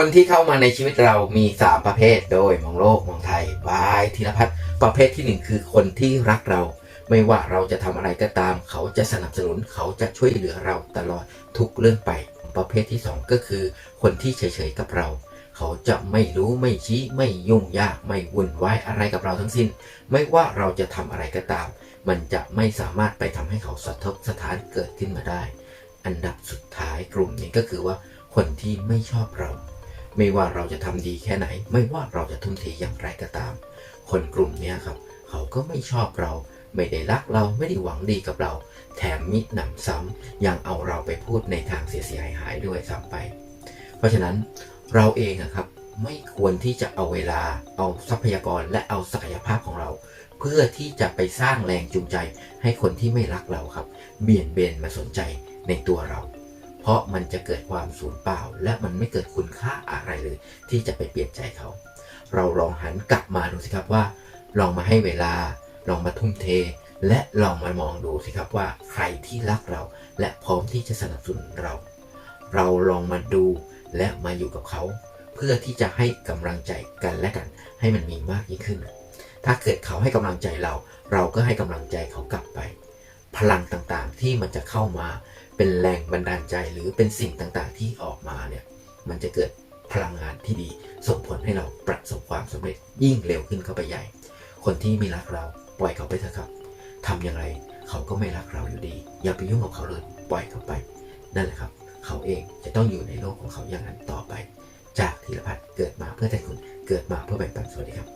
คนที่เข้ามาในชีวิตเรามี 3 ประเภท โดยมองโลกมองไทยบายธีรพัฒน์ประเภทที่ 1 คือคนที่รักเรา ไม่ว่าเราจะทำอะไรก็ตาม เขาจะสนับสนุนเขาจะช่วยเหลือเราตลอดทุกเรื่องไป ประเภทที่ 2 ก็คือ คนที่เฉยๆกับเรา เขาจะไม่รู้ไม่ชี้ไม่ยุ่งยากไม่วุ่นวายอะไรกับเราทั้งสิ้น ไม่ว่าเราจะทำอะไรก็ตาม มันจะไม่สามารถไปทำให้เขาสะทกสถานเกิดขึ้นมาได้ อันดับสุดท้ายกลุ่มนี้ก็คือว่าคนที่ไม่ชอบเรา ไม่ว่าเราจะทำดีแค่ไหน ไม่ว่าเราจะทุ่มเทอย่างไรก็ตาม คนกลุ่มนี้ครับ เขาก็ไม่ชอบเรา ไม่ได้รักเราไม่ได้หวังดีกับเรา แถมมิหนำซ้ำยังเอาเราไปพูดในทางเสียหายด้วยซ้ำไป เพราะฉะนั้นเราเองอะครับไม่ควรที่จะเอาเวลา เอาทรัพยากรและเอาศักยภาพของเรา เพื่อที่จะไปสร้างแรงจูงใจให้คนที่ไม่รักเราครับ เบี่ยนเบนมาสนใจในตัวเรา เพราะมันจะเกิดความสูญเปล่า และมันไม่เกิดคุณค่าอะไรเลย ที่จะไปเปลี่ยนใจเขา เราลองหันกลับมาดูสิครับว่า ลองมาให้เวลา ลองมาทุ่มเท และลองมามองดูสิครับว่าใครที่รักเรา และพร้อมที่จะสนับสนุนเรา เราลองมาดูและมาอยู่กับเขา เพื่อที่จะให้กำลังใจกันและกัน ให้มันมีมากยิ่งขึ้น ถ้าเกิดเขาให้กำลังใจเรา เราก็ให้กำลังใจเขากลับไป พลังต่างๆที่มันจะเข้ามา เป็นแรงบันดาลใจหรือเป็นสิ่งต่างๆ ที่ออกมาเนี่ยมันจะเกิดพลังงานที่ดี ส่งผลให้เราประสบความสำเร็จยิ่งเร็วขึ้นเข้าไปใหญ่ คนที่ไม่รักเราปล่อยเขาไปเถอะครับทำอย่างไรเขาก็ไม่รักเราอยู่ดี อย่าไปยุ่งกับเขาเลยปล่อยเขาไป นั่นแหละครับ เขาเองจะต้องอยู่ในโลกของเขาอย่างนั้นต่อไป จากธีรพัฒน์เกิดมาเพื่อแต่คุณเกิดมาเพื่อแบ่งปันสวัสดีครับ